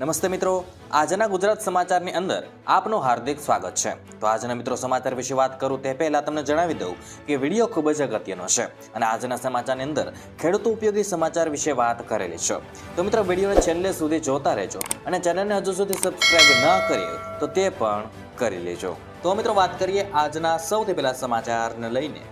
નમસ્તે મિત્રો. આજના ગુજરાત સમાચારની અંદર આપનું હાર્દિક સ્વાગત છે. તો આજના મિત્રો સમાચાર વિશે વાત કરું તે પહેલા તમને જણાવી દઉં કે વીડિયો ખૂબ જ અગત્યનો છે અને આજના સમાચારની અંદર ખેડૂતો ઉપયોગી સમાચાર વિશે વાત કરેલી છે. તો મિત્રો, વિડીયોને છેલ્લે સુધી જોતા રહેજો અને ચેનલને હજુ સુધી સબસ્ક્રાઈબ ન કરીએ તો તે પણ કરી લેજો. તો મિત્રો, વાત કરીએ આજના સૌથી પહેલા સમાચારને લઈને.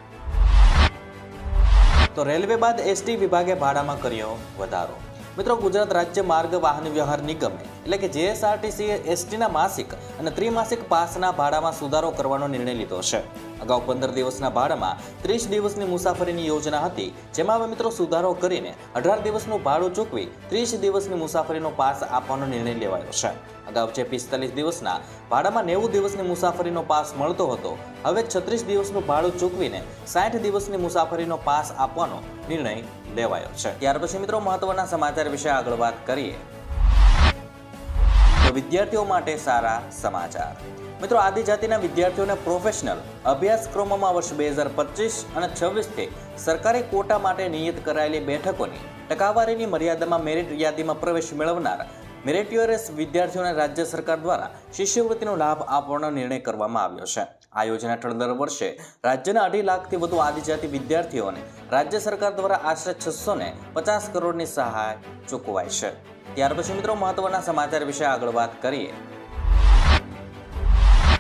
તો રેલવે બાદ એસટી વિભાગે ભાડામાં કર્યો વધારો. મિત્રો, ગુજરાત રાજ્ય માર્ગ વાહન વ્યવહાર નિગમે એટલે કે જેએસઆરટીસીએ એસટીના માસિક અને ત્રિમાસિક પાસના ભાડામાં સુધારો કરવાનો નિર્ણય લીધો છે. અગાઉ પંદર દિવસના ભાડામાં ત્રીસ દિવસની મુસાફરીની યોજના હતી, જેમાં હવે મિત્રો સુધારો કરીને અઢાર દિવસનું ભાડું ચૂકવી ત્રીસ દિવસની મુસાફરીનો પાસ આપવાનો નિર્ણય લેવાયો છે. અગાઉ જે પિસ્તાલીસ દિવસના ભાડામાં નેવું દિવસની મુસાફરીનો પાસ મળતો હતો, હવે છત્રીસ દિવસનું ભાડું ચૂકવીને સાઠ દિવસની મુસાફરીનો પાસ આપવાનો નિર્ણય લેવાયો છે. ત્યાર પછી મિત્રો મહત્વના સમાચાર વિશે આગળ વાત કરીએ. વિદ્યાર્થીઓ માટે સારા સમાચાર. મિત્રો, આદિજાતિના વિદ્યાર્થીઓને પ્રોફેશનલ અભ્યાસક્રમોમાં વર્ષ બે હજાર પચીસ અને છવ્વીસથી સરકારી કોટા માટે નિયત કરાયેલી બેઠકોની ટકાવારીની મર્યાદામાં મેરિટ યાદીમાં પ્રવેશ મેળવનાર મેરિટોરિયસ વિદ્યાર્થીઓને રાજ્ય સરકાર દ્વારા શિષ્યવૃત્તિનો લાભ આપવાનો નિર્ણય કરવામાં આવ્યો છે. આ યોજના હેઠળ દર વર્ષે રાજ્યના અઢી લાખથી વધુ આદિજાતિ વિદ્યાર્થીઓને રાજ્ય સરકાર દ્વારા આશરે છસો ને પચાસ કરોડની સહાય ચૂકવાય છે. ત્યાર પછી મિત્રો, મહત્વના સમાચાર વિશે આગળ વાત કરીએ.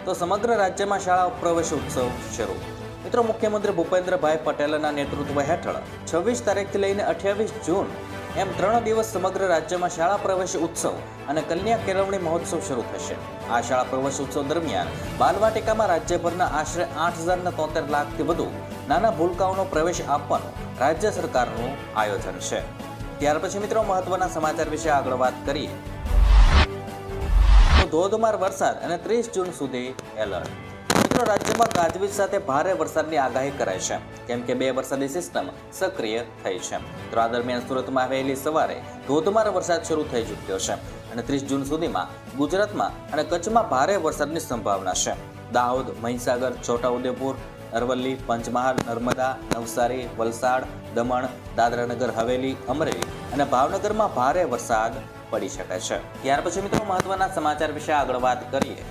તો સમગ્ર રાજ્યમાં શાળા પ્રવેશ ઉત્સવ શરૂ. મિત્રો, મુખ્યમંત્રી ભૂપેન્દ્રભાઈ પટેલના નેતૃત્વ હેઠળ છવ્વીસ તારીખથી લઈને અઠ્યાવીસ જૂન એમ ત્રણ દિવસ સમગ્ર રાજ્યમાં શાળા પ્રવેશ ઉત્સવ અને કન્યા કેળવણી મહોત્સવ શરૂ થશે. આ શાળા પ્રવેશ ઉત્સવ દરમિયાન બાલવાટિકામાં રાજ્યભરના આશરે આઠ હજારના તોતેર લાખથી વધુ નાના ભૂલકાઓનો પ્રવેશ આપવાનું રાજ્ય સરકારનું આયોજન છે. ત્યાર પછી મિત્રો, મહત્વના સમાચાર વિશે આગળ વાત કરીએ. ધોધમાર વરસાદ અને ત્રીસ જૂન સુધી એલર્ટ. મિત્રો, રાજ્યમાં ગાજવીજ સાથે ભારે વરસાદની આગાહી કરાઈ છે. કેમ કે બે વરસાદી સિસ્ટમ સક્રિય થઈ છે. તો આ દરમિયાન સુરતમાં વહેલી સવારે ધોધમાર વરસાદ શરૂ થઈ ચૂક્યો છે અને ત્રીસ જૂન સુધીમાં ગુજરાતમાં અને કચ્છમાં ભારે વરસાદની સંભાવના છે. દાહોદ, મહીસાગર, છોટાઉદેપુર, અરવલ્લી, પંચમહાલ, નર્મદા, નવસારી, વલસાડ, દમણ, દાદરાનગર, હવેલી, અમરેલી અને ભાવનગરમાં ભારે વરસાદ પડી શકે છે. ત્યાર પછી મિત્રો મહત્વના સમાચાર વિશે આગળ વાત કરીએ.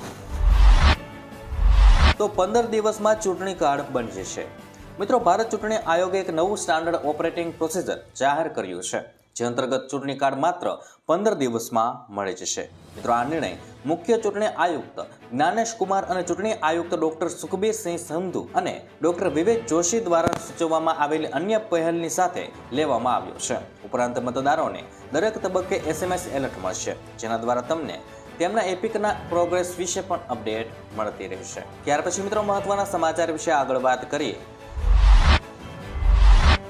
તો પંદર દિવસમાં ચૂંટણી કાર્ડ બની જશે મિત્રો ભારત ચૂંટણી આયોગે એક નવું સ્ટાન્ડર્ડ ઓપરેટિંગ પ્રોસિજર જાહેર કર્યું છે, જે અંતર્ગત ચૂંટણી કાર્ડ માત્ર પંદર દિવસમાં મળી જશે. મિત્રો આ નિર્ણય મુખ્ય ચૂંટણી આયુક્ત જ્ઞાનેશ કુમાર અને ચૂંટણી આયુક્ત ડોક્ટર સુખબીરસિંહ સંધુ અને ડોક્ટર વિવેક જોશી દ્વારા સૂચવવામાં આવેલી અન્ય પહેલની સાથે લેવામાં આવ્યો છે. ઉપરાંત મતદારોને દરેક તબક્કે એસએમએસ એલર્ટ મળશે, જેના દ્વારા તમને તેમના એપિકના પ્રોગ્રેસ વિશે પણ અપડેટ મળતી રહેશે. ત્યાર પછી મિત્રો મહત્વના સમાચાર વિશે આગળ વાત કરીએ.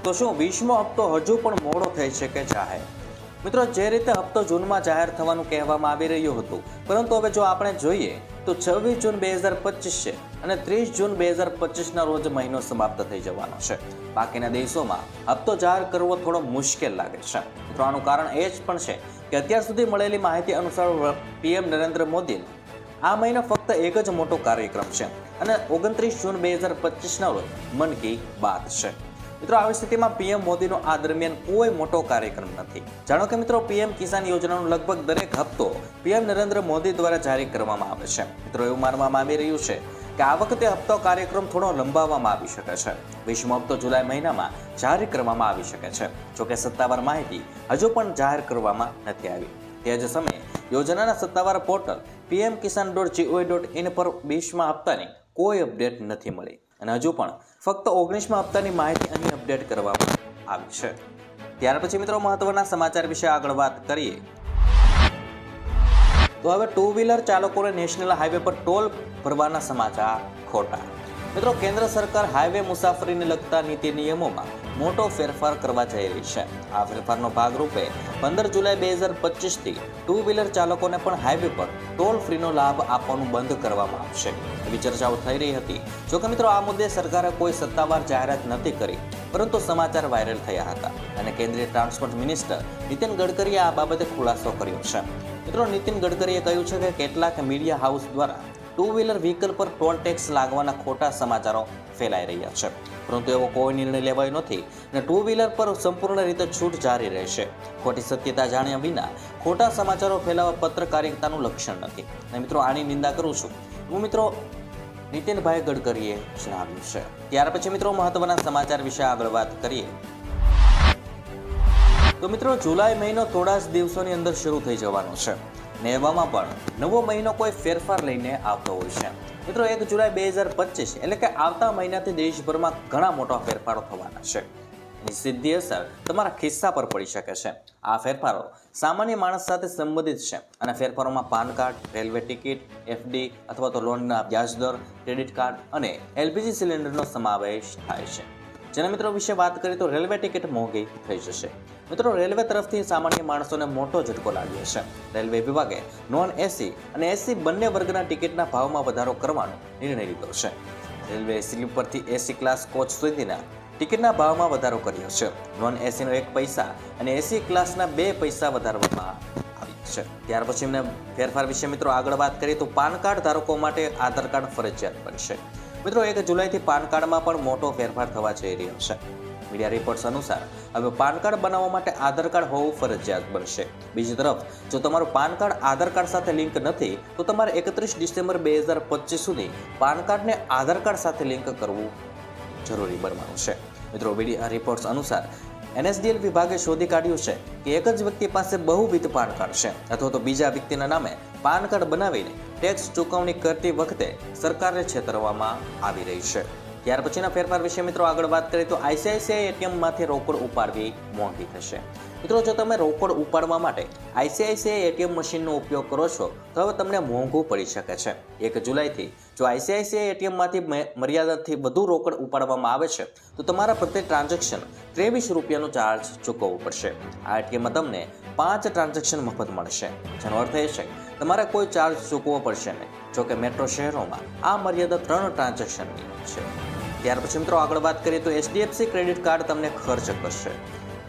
તો શું વીસમો હપ્તો હજુ પણ મોડો થઈ શકે જાહેર? મિત્રો, જે રીતે હપ્તો જૂનમાં જાહેર થવાનું કહેવામાં આવી રહ્યું હતું, પરંતુ હવે જો આપણે જોઈએ તો છવ્વીસ જૂન બે હજાર પચીસ છે અને ત્રીસ જૂન બે હજાર પચીસના રોજ મહિનો સમાપ્ત થઈ જવાનો છે. બાકીના દેશોમાં હપ્તો જાહેર કરવો થોડો મુશ્કેલ લાગે છે. મિત્રો, આનું કારણ એ જ પણ છે કે અત્યાર સુધી મળેલી માહિતી અનુસાર પીએમ નરેન્દ્ર મોદી આ મહિનો ફક્ત એક જ મોટો કાર્યક્રમ છે અને ઓગણત્રીસ જૂન બે હજાર પચીસના રોજ મન કી બાત છે. મિત્રો, આવી સ્થિતિમાં પીએમ મોદીનો આ દરમિયાન કોઈ મોટો કાર્યક્રમ નથી. જાણો કે મિત્રો, પીએમ કિસાન યોજનાનો લગભગ દરેક હપ્તો પીએમ નરેન્દ્ર મોદી દ્વારા જારી કરવામાં આવે છે. મિત્રો, એવું માનવામાં આવી રહ્યું છે કે આ વખતે હપ્તો કાર્યક્રમ થોડો લંબાવવામાં આવી શકે છે. વીસમો હપ્તો જુલાઈ મહિનામાં જાહેર કરવામાં આવી શકે છે. જોકે સત્તાવાર માહિતી હજુ પણ જાહેર કરવામાં નથી આવી. તે જ સમયે યોજનાના સત્તાવાર portal PM Kisan dot G O V dot in પર વીસમા હપ્તાની કોઈ અપડેટ નથી મળી. અને હજુ પણ ફક્ત ઓગણીસમાં હપ્તાની માહિતી અહીં અપડેટ કરવામાં આવી છે. ત્યાર પછી મિત્રો મહત્વના સમાચાર વિશે આગળ વાત કરીએ. તો હવે ટુ વ્હીલર ચાલકોને નેશનલ હાઈવે પર ટોલ ભરવાના સમાચાર ખોટા. મિત્રો કેન્દ્ર સરકાર હાઈવે મુસાફરીને લગતા નીતિ નિયમોમાં મોટો ફેરફાર કરવા જઈ રહી છે. આ ફેરફારનો ભાગરૂપે પંદર જુલાઈ બે હજાર પચીસથી ટુ વ્હીલર ચાલકોને પણ હાઈવે પર ટોલ ફ્રીનો લાભ આપવાનું બંધ કરવામાં આવશે. એવી ચર્ચાઓ થઈ રહી હતી. જોકે મિત્રો, આ મુદ્દે સરકારે કોઈ સત્તાવાર જાહેરાત નથી કરી, પરંતુ સમાચાર વાયરલ થયા હતા અને કેન્દ્રીય ટ્રાન્સપોર્ટ મિનિસ્ટર નીતિન ગડકરીએ આ બાબતે ખુલાસો કર્યો છે. મિત્રો, નીતિન ગડકરીએ કહ્યું છે કે કેટલાક મીડિયા હાઉસ દ્વારા ટુ વ્હીલર વ્હીકલ પર ટોલ ટેક્સ લાગવાના ખોટા સમાચારો ફેલાઈ રહ્યા છે. પરંતુ એવો કોઈ નિર્ણય લેવાયો નથી અને ટુ વ્હીલર પર સંપૂર્ણ રીતે છૂટ જારી રહેશે. ખોટી સત્યતા જાણ્યા વિના ખોટા સમાચારો ફેલાવવા પત્રકારિતાનું લક્ષણ નથી. અને મિત્રો, આની નિંદા કરું છું. હું મિત્રો નીતિનભાઈ ગડકરીએ જણાવ્યું છે ત્યાર પછી મિત્રો મહત્વના સમાચાર વિશે આગળ વાત કરીએ. તો મિત્રો જુલાઈ મહિનો થોડા જ દિવસોની અંદર શરૂ થઈ જવાનો છે. ને એવામાં પણ નવો મહિનો કોઈ ફેરફાર લઈને આવતો હોય છે. મિત્રો એક જુલાઈ બે હજાર પચીસ, એટલે કે આવતા મહિનાથી દેશભરમાં ઘણા મોટા ફેરફારો થવાના છે. એની સીધી અસર તમારા ખિસ્સા પર પડી શકે છે. આ ફેરફારો સામાન્ય માણસ સાથે સંબંધિત છે અને ફેરફારોમાં PAN card, railway ticket, FD અથવા તો લોનના વ્યાજ દર, ક્રેડિટ કાર્ડ અને એલપીજી સિલિન્ડરનો સમાવેશ થાય છે. જેના મિત્રો વિશે વાત કરીએ તો રેલવે ટિકિટ મોંઘી થઈ જશે. મિત્રો, રેલવે તરફથી સામાન્ય માણસોને મોટો ઝટકો લાગ્યો છે. રેલવે વિભાગે નોન એસી અને એસી બંને વર્ગના ટિકિટના ભાવમાં વધારો કરવાનો નિર્ણય લીધો છે. રેલવે સ્લીપરથી એસી ક્લાસ કોચ સુધીના ટિકિટના ભાવમાં વધારો કર્યો છે. નોન એસીનો એક પૈસા અને એસી ક્લાસના બે પૈસા વધારવામાં આવ્યા છે. ત્યાર પછી એમને ફેરફાર વિશે મિત્રો આગળ વાત કરીએ તો પાન કાર્ડ ધારકો માટે આધાર કાર્ડ ફરજિયાત બનશે. મિત્રો, એક જુલાઈથી પાન કાર્ડમાં પણ મોટો ફેરફાર થવા જઈ રહ્યો છે. મીડિયા રિપોર્ટ્સ અનુસાર હવે પાન કાર્ડ બનાવવા માટે આધાર કાર્ડ હોવું ફરજિયાત બનશે. બીજી તરફ, જો તમારું પાન કાર્ડ આધાર કાર્ડ સાથે લિંક નથી, તો તમારે એકત્રીસ ડિસેમ્બર બે હજાર પચીસ સુધી પાન કાર્ડને આધાર કાર્ડ સાથે લિંક કરવું જરૂરી બનવાનું છે. મિત્રો મીડિયા રિપોર્ટ્સ અનુસાર એનએસડીએલ વિભાગે શોધી કાઢ્યું છે કે એક જ વ્યક્તિ પાસે બહુવિધ પાન કાર્ડ છે અથવા તો બીજા વ્યક્તિના નામે પાન કાર્ડ બનાવીને ટેક્સ ચૂકવણી કરતી વખતે સરકારને છેતરવામાં આવી રહી છે. ત્યાર પછીના ફેરફાર વિશે મિત્રો આગળ વાત કરીએ તો આઈસીઆઈસીઆઈ એટીએમમાંથી રોકડ ઉપાડવી મોંઘી થશે. મિત્રો, જો તમે રોકડ ઉપાડવા માટે આઈસીઆઈસીઆઈ એટીએમ મશીનનો ઉપયોગ કરો છો, તો હવે તમને મોંઘું પડી શકે છે. એક જુલાઈથી જો આઈસીઆઈસીઆઈ એટીએમમાંથી મર્યાદાથી વધુ રોકડ ઉપાડવામાં આવે છે, તો તમારા પ્રત્યેક ટ્રાન્ઝેક્શન ત્રેવીસ રૂપિયાનો ચાર્જ ચૂકવવો પડશે. આ એટીએમમાં તમને પાંચ ટ્રાન્ઝેક્શન મફત મળશે. જેનો અર્થ એ છે, તમારે કોઈ ચાર્જ ચૂકવવો પડશે નહીં. જોકે મેટ્રો શહેરોમાં આ મર્યાદા ત્રણ ટ્રાન્ઝેક્શનની છે. ત્યાર પછી મિત્રો આગળ વાત કરીએ તો એચડીએફસી ક્રેડિટ કાર્ડ તમને ખર્ચ કરશે.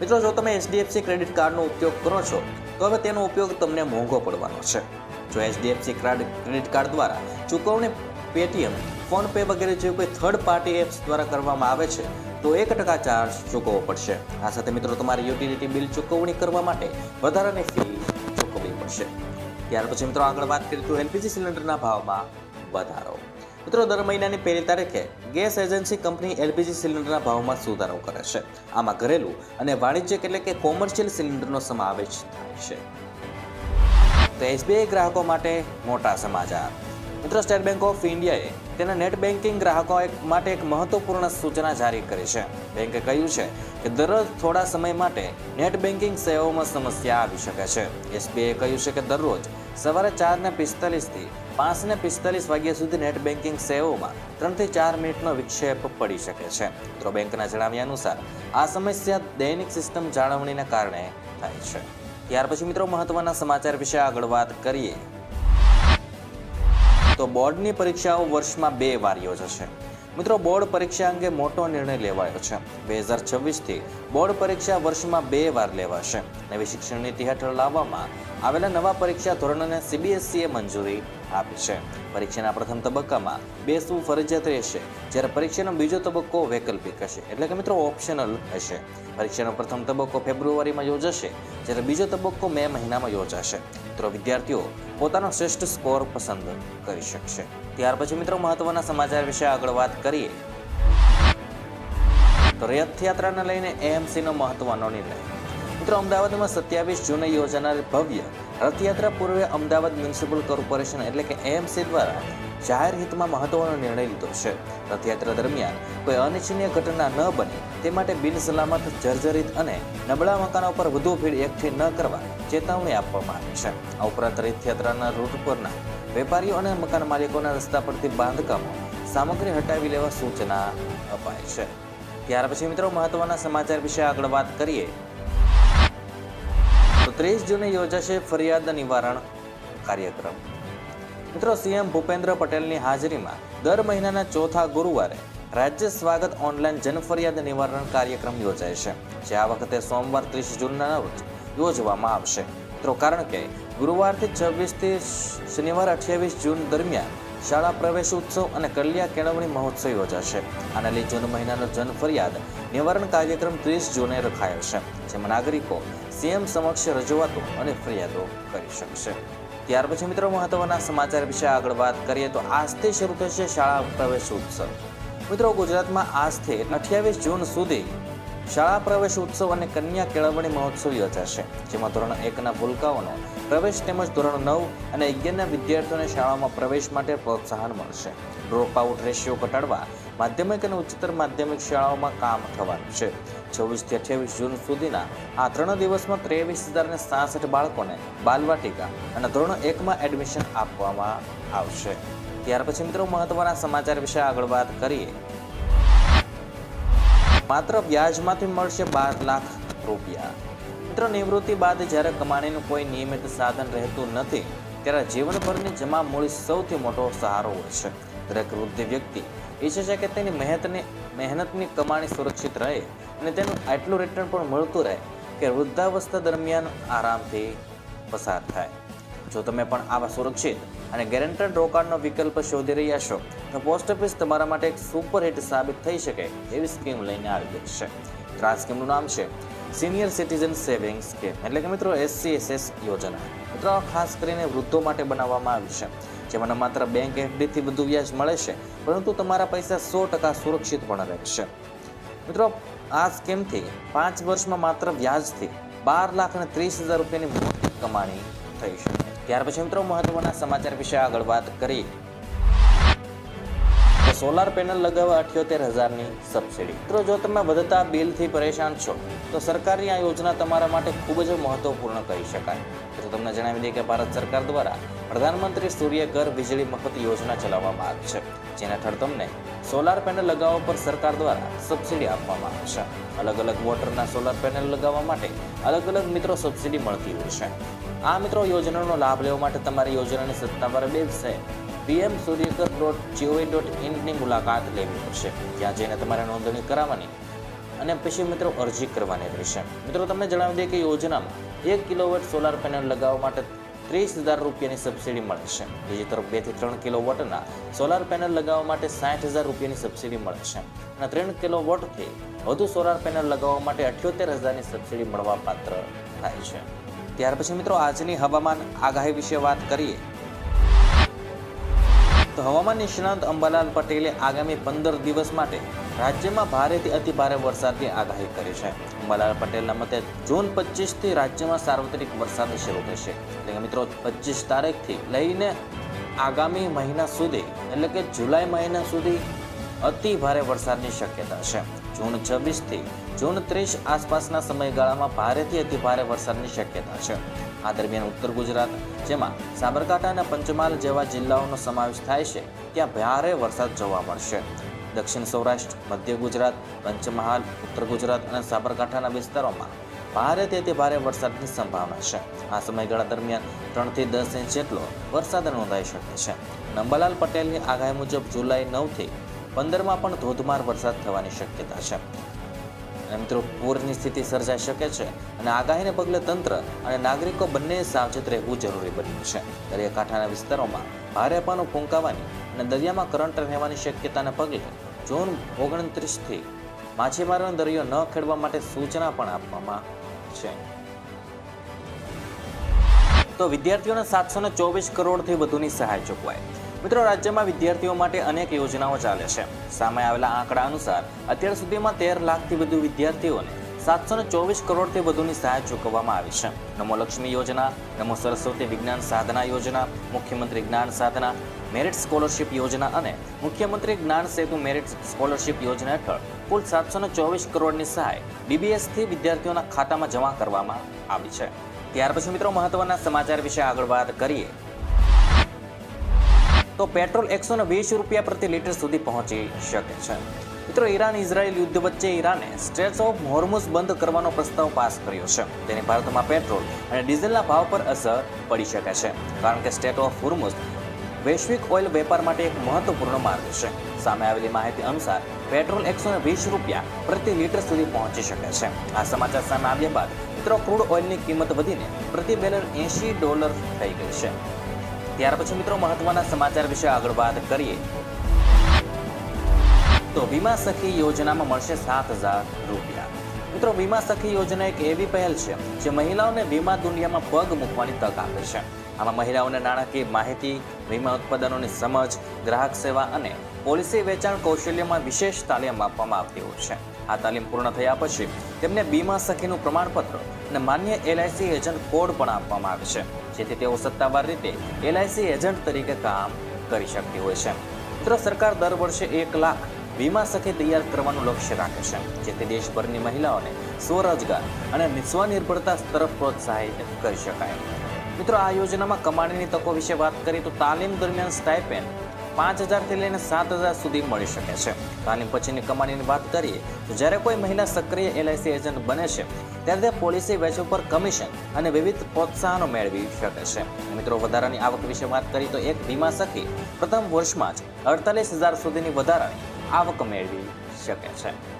મિત્રો જો તમે એચડીએફસી ક્રેડિટ કાર્ડનો ઉપયોગ કરો છો, તો હવે તેનો ઉપયોગ તમને મોંઘો પડવાનો છે. જો એચડીએફસી કાર્ડ ક્રેડિટ કાર્ડ દ્વારા ચૂકવણી પેટીએમ ફોનપે વગેરે જે કોઈ થર્ડ પાર્ટી એપ્સ દ્વારા કરવામાં આવે છે, તો એક ટકા ચાર્જ ચૂકવવો પડશે. આ સાથે મિત્રો તમારે યુટિલિટી બિલ ચૂકવણી કરવા માટે વધારાની ફી ચૂકવવી પડશે. ત્યાર પછી મિત્રો આગળ વાત કરીએ તો એલપીજી સિલિન્ડરના ભાવમાં વધારો. મિત્રો દર મહિનાની પહેલી તારીખે ગેસ એજન્સી કંપની એલપીજી સિલિન્ડરના ભાવમાં સુધારો કરે છે. આમાં ઘરેલું અને વાણિજ્યક એટલે કે કોમર્શિયલ સિલિન્ડરનો સમાવેશ થાય છે. તો એસબીઆઈ ગ્રાહકો માટે મોટા સમાચાર. મિત્રો સ્ટેટ બેંક ઓફ ઇન્ડિયાએ તેના નેટ બેન્કિંગ ગ્રાહકો માટે એક મહત્વપૂર્ણ સૂચના જારી કરી છે. બેંકે કહ્યું છે કે દરરોજ થોડા સમય માટે નેટ બેન્કિંગ સેવાઓમાં સમસ્યા આવી શકે છે. એસબીઆઈએ કહ્યું છે કે દરરોજ સવારે ચાર ને પિસ્તાલીસથી પાંચ ને પિસ્તાલીસ વાગ્યા સુધી નેટ બેન્કિંગ સેવાઓમાં ત્રણથી ચાર મિનિટનો વિક્ષેપ પડી શકે છે. મિત્રો, બેંકના જણાવ્યા અનુસાર આ સમસ્યા દૈનિક સિસ્ટમ જાળવણીને કારણે થાય છે. ત્યાર પછી મિત્રો, મહત્વના સમાચાર વિશે આગળ વાત કરીએ. તો બોર્ડની પરીક્ષાઓ વર્ષમાં બે વાર યોજાશે. મિત્રો, બોર્ડ પરીક્ષા અંગે મોટો નિર્ણય લેવાયો છે. બે હજાર છવ્વીસથી બોર્ડ પરીક્ષા વર્ષમાં બે વાર લેવાશે. નવી શિક્ષણ નીતિ હેઠળ લાવવામાં આવેલા નવા પરીક્ષા ધોરણોને સીબીએસઈએ મંજૂરી આપી છે. પરીક્ષાના પ્રથમ તબક્કામાં બેસવું ફરજિયાત રહેશે. જ્યારે પરીક્ષાનો બીજો તબક્કો વૈકલ્પિક હશે. એટલે કે મિત્રો, ઓપ્શનલ હશે. પરીક્ષાનો પ્રથમ તબક્કો ફેબ્રુઆરીમાં યોજાશે. જ્યારે બીજો તબક્કો મે મહિનામાં યોજાશે. મિત્રો, વિદ્યાર્થીઓ, પોતાનો શ્રેષ્ઠ સ્કોર પસંદ કરી શકશે. ત્યાર પછી મિત્રો, મહત્વના સમાચાર વિશે આગળ વાત કરીએ. તો રથયાત્રાને લઈને એએમસીનો મહત્વનો નિર્ણય. મિત્રો, અમદાવાદમાં સત્યાવીસ જૂને યોજાનાર ભવ્ય રથયાત્રા પૂર્વે અમદાવાદ મ્યુનિસિપલ કોર્પોરેશન એટલે કે એએમસી દ્વારા જાહેર હિતમાં મહત્વનો નિર્ણય લીધો છે. રથયાત્રા દરમિયાન કોઈ અનિચ્છનીય ઘટના ન બને, તે માટે બિનસલામત જર્જરિત અને નબળા મકાનો પર વધુ ભીડ એકઠી ન કરવા ચેતવણી આપવામાં આવી છે. આ ઉપરાંત રથયાત્રાના રૂટ પરના વેપારીઓ અને મકાન માલિકોના રસ્તા પરથી બાંધકામો સામગ્રી હટાવી લેવા સૂચના અપાય છે. ત્યાર પછી મિત્રો, મહત્વના સમાચાર વિશે આગળ વાત કરીએ. ત્રીસ જૂને યોજાશે ફરિયાદ નિવારણ કાર્યક્રમ. મિત્રો, સીએમ ભૂપેન્દ્ર પટેલની હાજરીમાં દર મહિનાના ચોથા ગુરુવારે રાજ્ય સ્વાગત ઓનલાઈન જનફરિયાદ નિવારણ કાર્યક્રમ યોજાય છે, જે આ વખતે સોમવાર ત્રીસ જૂનના રોજ યોજવામાં આવશે. મિત્રો, કારણ કે ગુરુવારથી છવ્વીસથી શનિવાર અઠ્યાવીસ જૂન દરમિયાન શાળા પ્રવેશ ઉત્સવ અને કલ્યા કેળવણી મહોત્સવ યોજાશે. આને લઈ જૂન મહિનાનો જન ફરિયાદ, નિવારણ કાર્યક્રમ ત્રીસ જૂને રખાયો છે, જેમાં નાગરિકો સીએમ સમક્ષ રજૂઆતો અને ફરિયાદો કરી શકશે. ત્યાર પછી મિત્રો મહત્વના સમાચાર વિશે આગળ વાત કરીએ તો આજથી શરૂ થશે શાળા પ્રવેશ ઉત્સવ. મિત્રો ગુજરાતમાં આજથી અઠ્યાવીસ જૂન સુધી શાળા પ્રવેશ ઉત્સવ અને કન્યા કેળવણી મહોત્સવ યોજાશે, જેમાં ધોરણ એકના ભૂલકાઓનો પ્રવેશ તેમજ ધોરણ નવ અને અગિયારના વિદ્યાર્થીઓને શાળામાં પ્રવેશ માટે પ્રોત્સાહન મળશે. ડ્રોપ આઉટ રેશિયો ઘટાડવા માધ્યમિક અને ઉચ્ચતર માધ્યમિક શાળાઓમાં કામ થવાનું છે. છવ્વીસથી અઠ્યાવીસ જૂન સુધીના આ ત્રણ દિવસમાં ત્રેવીસ હજારને સાસઠ બાળકોને બાલવાટિકા અને ધોરણ એકમાં એડમિશન આપવામાં આવશે. ત્યાર પછી મિત્રો મહત્વના સમાચાર વિશે આગળ વાત કરીએ. માત્ર વ્યાજમાંથી મળશે બાર લાખ રૂપિયા. મિત્રો નિવૃત્તિ બાદ જ્યારે કમાણીનું કોઈ નિયમિત સાધન રહેતું નથી, ત્યારે જીવનભરની જમા મૂડી સૌથી મોટો સહારો હોય છે. દરેક વૃદ્ધ વ્યક્તિ ઈચ્છે છે કે તેની મહેનતની મહેનતની કમાણી સુરક્ષિત રહે અને તેનું આટલું રિટર્ન પણ મળતું રહે કે વૃદ્ધાવસ્થા દરમિયાન આરામથી પસાર થાય. જો તમે પણ આવા સુરક્ષિત અને ગેરંટેડ રોકાણનો વિકલ્પ શોધી રહ્યા છો, તો પોસ્ટ ઓફિસ તમારા માટે એક સુપર હિટ સાબિત થઈ શકે એવી સ્કીમ લઈને આવી ગઈ છે. આ સ્કીમનું નામ છે સિનિયર સિટીઝન સેવિંગ સ્કીમ એટલે કે મિત્રો એસસીએસએસ યોજના. મિત્રો ખાસ કરીને વૃદ્ધો માટે બનાવવામાં આવી છે. જેમાં માત્ર બેંક એફડીથી વધુ વ્યાજ મળે છે, પરંતુ તમારા પૈસા સો ટકા સુરક્ષિત પણ રહેશે. મિત્રો, આ સ્કીમથી પાંચ વર્ષમાં માત્ર વ્યાજથી બાર લાખ અને ત્રીસ હજાર રૂપિયાની મોટી કમાણી થઈ છે ત્યાર પછી મિત્રો, મહત્વના સમાચાર વિશે આગળ વાત કરીએ. તો સોલાર પેનલ લગાવવા અઠ્યોતેર હજારની સબસિડી. મિત્રો, જો તમે વધતા બિલથી પરેશાન છો, તો સરકારની આ યોજના તમારા માટે ખૂબ જ મહત્વપૂર્ણ કહી શકાય. તો તમને જણાવી દઈએ કે ભારત સરકાર દ્વારા પ્રધાનમંત્રી સૂર્ય ઘર વીજળી મફત યોજના ચલાવવામાં આવી છે, જેના હેઠળ તમને સોલાર પેનલ લગાવવા પર સરકાર દ્વારા સબસિડી આપવામાં આવે છે. અલગ અલગ વોટરના સોલાર પેનલ લગાવવા માટે અલગ અલગ મિત્રો સબસિડી મળતી હોય છે. આ મિત્રો, યોજનાનો લાભ લેવા માટે તમારી યોજનાની સત્તાવાર website PM Suryaghar dot G O V dot ઇનની મુલાકાત લેવી પડશે. ત્યાં જઈને તમારે નોંધણી કરાવવાની અને પછી મિત્રો અરજી કરવાની રહેશે. મિત્રો તમને જણાવી દઈએ કે યોજનામાં એક કિલોવોટ સોલાર પેનલ લગાવવા માટે ત્રીસ હજાર રૂપિયાની સબસિડી મળે છે. બીજી તરફ બેથી ત્રણ કિલો વોટના સોલાર પેનલ લગાવવા માટે સાઠ હજાર રૂપિયાની સબસિડી મળે છે. અને ત્રણ કિલો વોટથી વધુ સોલાર પેનલ લગાવવા માટે અઠ્યોતેર હજારની સબસિડી મળવા પાત્ર થાય છે. ત્યાર પછી મિત્રો આજની હવામાન આગાહી વિશે વાત કરીએ. તો હવામાન નિષ્ણાંત અંબાલાલ પટેલે આગામી પંદર દિવસ માટે રાજ્યમાં ભારેથી અતિ ભારે વરસાદની આગાહી કરી છે. અંબાલાલ પટેલના મતે જૂન પચીસથી રાજ્યમાં સાર્વત્રિક વરસાદ શરૂ થશે. એટલે મિત્રો પચીસ તારીખથી લઈને આગામી મહિના સુધી, એટલે કે જુલાઈ મહિના સુધી અતિ ભારે વરસાદની શક્યતા છે. જૂન છવ્વીસથી જૂન ત્રીસ આસપાસના સમયગાળામાં ભારેથી અતિ ભારે વરસાદની શક્યતા છે. આ દરમિયાન ઉત્તર ગુજરાત, જેમાં સાબરકાંઠા અને પંચમહાલ જેવા જિલ્લાઓનો સમાવેશ થાય છે, ત્યાં ભારે વરસાદ જોવા મળશે. દક્ષિણ સૌરાષ્ટ્ર, મધ્ય ગુજરાત, પંચમહાલ, ઉત્તર ગુજરાત અને સાબરકાંઠાના વિસ્તારોમાં ભારેથી અતિ ભારે વરસાદની સંભાવના છે. આ સમયગાળા દરમિયાન ત્રણથી દસ ઇંચ જેટલો વરસાદ નોંધાઈ શકે છે. નંબાલાલ પટેલની આગાહી મુજબ જુલાઈ નવથી પંદરમાં પણ ધોધમાર વરસાદ થવાની શક્યતા છે. અને મિત્રો, પૂરની સ્થિતિ સર્જાઈ શકે છે અને આગાહીને પગલે તંત્ર અને નાગરિકો બંને સાવચેત રહેવું જરૂરી બન્યું છે. દરિયાકાંઠાના વિસ્તારોમાં ભારે પાનું ફૂંકાવાની અને દરિયામાં કરંટ રહેવાની શક્યતાને પગલે જૂન ઓગણત્રીસથી માછીમારોનો દરિયો ન ખેડવા માટે સૂચના પણ આપવામાં છે. તો વિદ્યાર્થીઓને સાતસો ચોવીસ કરોડથી વધુની સહાય ચૂકવાય મિત્રો, રાજ્યમાં વિદ્યાર્થીઓ માટે અનેક યોજનાઓ ચાલે છે. સામે આવેલા આંકડા અનુસાર, અત્યાર સુધીમાં તેર લાખથી વધુ વિદ્યાર્થીઓને સાતસો ચોવીસ કરોડથી વધુની સહાય ચૂકવવામાં આવી છે. નમો લક્ષ્મી યોજના, નમો સરસ્વતી વિજ્ઞાન સાધના યોજના, મુખ્યમંત્રી જ્ઞાન સાધના, મેરિટ સ્કોલરશિપ યોજના અને મુખ્યમંત્રી જ્ઞાન સેતુ મેરિટ સ્કોલરશિપ યોજના હેઠળ કુલ સાતસો ચોવીસ કરોડની સહાય બીબીએસથી વિદ્યાર્થીઓના ખાતામાં જમા કરવામાં આવી છે. ત્યાર પછી મિત્રો, મહત્વના સમાચાર વિશે આગળ વાત કરીએ. તો પેટ્રોલ એકસો વીસ રૂપિયા પ્રતિ લીટર સુધી પહોંચી શકે છે. મિત્રો, ઈરાન, ઇઝરાયલ યુદ્ધ વચ્ચે ઈરાને સ્ટેટ્સ ઓફ હોર્મુઝ બંધ કરવાનો પ્રસ્તાવ પાસ કર્યો છે. તેની ભારતમાં પેટ્રોલ અને ડીઝલના ભાવ પર અસર પડી શકે છે, કારણ કે સ્ટેટ ઓફ હોર્મુઝ વૈશ્વિક ઓઇલ વેપાર માટે એક મહત્વપૂર્ણ માર્ગ છે. સામે આવેલી માહિતી અનુસાર, પેટ્રોલ એકસો વીસ રૂપિયા પ્રતિ લીટર સુધી પહોંચી શકે છે. આ સમાચાર સામે આવ્યા બાદ, મિત્રો, ક્રૂડ ઓઇલની કિંમત વધીને પ્રતિ બેલર એંશી ડોલર થઈ ગઈ છે. ત્યાર પછી મિત્રો મહત્વના સમાચાર વિશે આગળ વાત કરીએ. તો વીમા સખી યોજનામાં મળશે સાત હજાર રૂપિયા. મિત્રો, વીમા સખી યોજના એક એવી પહેલ છે જે મહિલાઓને વીમા દુનિયામાં પગ મૂકવાની તક આપે છે. આમાં મહિલાઓને નાણાકીય માહિતી, વીમા ઉત્પાદનોની સમજ, ગ્રાહક સેવા અને પોલિસી વેચાણ કૌશલ્યમાં વિશેષ તાલીમ આપવામાં આવતી હોય છે. આ તાલીમ પૂર્ણ થયા પછી તેમને બીમા સખીનું પ્રમાણપત્ર અને માન્ય એલઆઈસી એજન્ટ કોડ પણ આપવામાં આવે છે. જેથી તેઓ સત્તાવાર રીતે એલઆઈસી એજન્ટ તરીકે કામ કરી શકતી હોય છે. મિત્ર સરકાર દર વર્ષે એક લાખ વીમા સખી તૈયાર કરવાનું લક્ષ્ય રાખે છે, જેથી દેશભરની મહિલાઓને સ્વરોજગાર અને સ્વનિર્ભરતા તરફ પ્રોત્સાહિત કરી શકાય. મિત્રો, આ યોજનામાં કમાણીની તકો વિશે વાત કરીએ તો તાલીમ દરમિયાન સ્ટાઇપેન્ડ પાંચ હજારથી લઈને સાત હજાર સુધી મળી શકે છે. તાલીમ પછીની કમાણીની વાત કરીએ તો જ્યારે કોઈ મહિલા સક્રિય એલઆઈસી એજન્ટ બને છે ત્યારે તે પોલિસી વેચ પર કમિશન અને વિવિધ પ્રોત્સાહનો મેળવી શકે છે. મિત્રો, વધારાની આવક વિશે વાત કરીએ તો એક વીમા સખી પ્રથમ વર્ષમાં જ અડતાલીસ હજાર સુધીની વધારાની આવક મેળવી શકે છે.